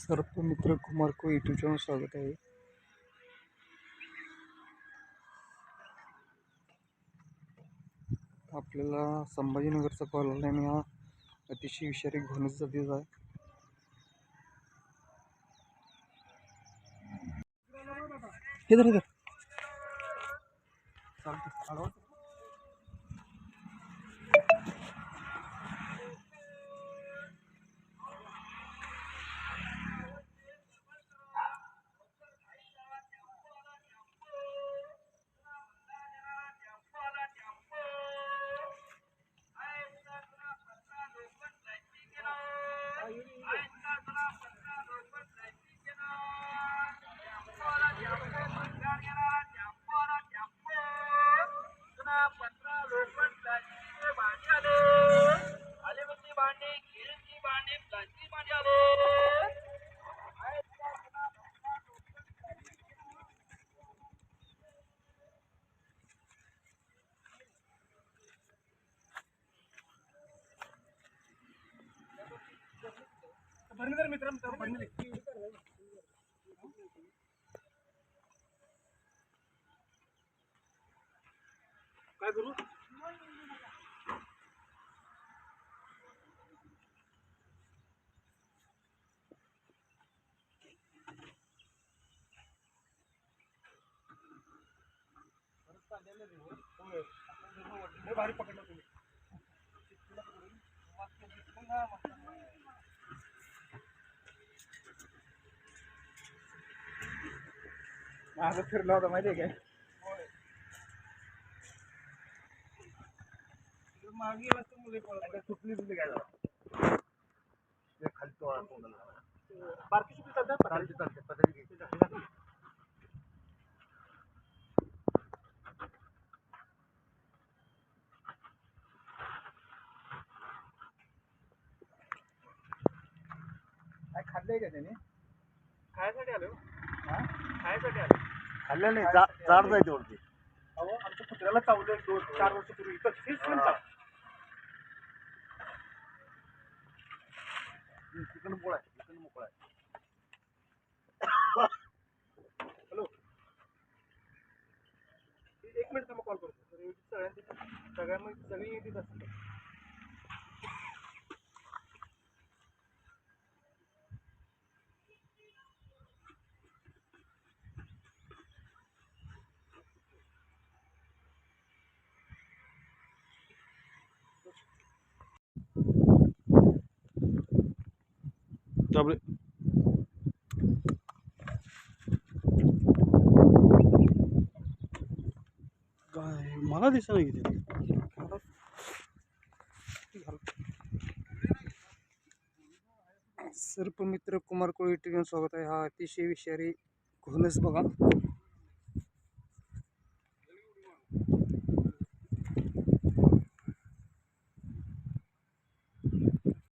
सर्प मित्र कुमार को यूट्यूब चॅनल स्वागत आहे. आपल्याला संभाजीनगरचा कॉल आला आणि हा अतिशय विषारी घोणीचा दिवस आहे. हे धर धर चालतं आडवा. काय करू भारी पकडलं तुम्ही माझं फिरला होता माहिती आहे काय मागे गेला तर मुले पळाला सुटली तुझी काय झालं खाली तो बारकी सुटली चालते खाल्लंय का त्याने? खायसाठी आलो हा. खायसाठी आलो खाल्लं नाही जा- जाड जायचं वरती अहो आमच्या कुत्र्याला चावलं एक दोन चार वर्षापूर्वी इथं फिश चिकन पोळा आहे चिकन मोकळा आहे. हॅलो. एक मिनिट मग कॉल करतो. तर सगळ्यांची सगळ्यांमध्ये सगळी येतील असतील. त्यामुळे काय मला दिसत नाही किती. सर्प मित्र कुमार कोळी चॅनल स्वागत आहे. हा अतिशय विषारी घोणस बघा.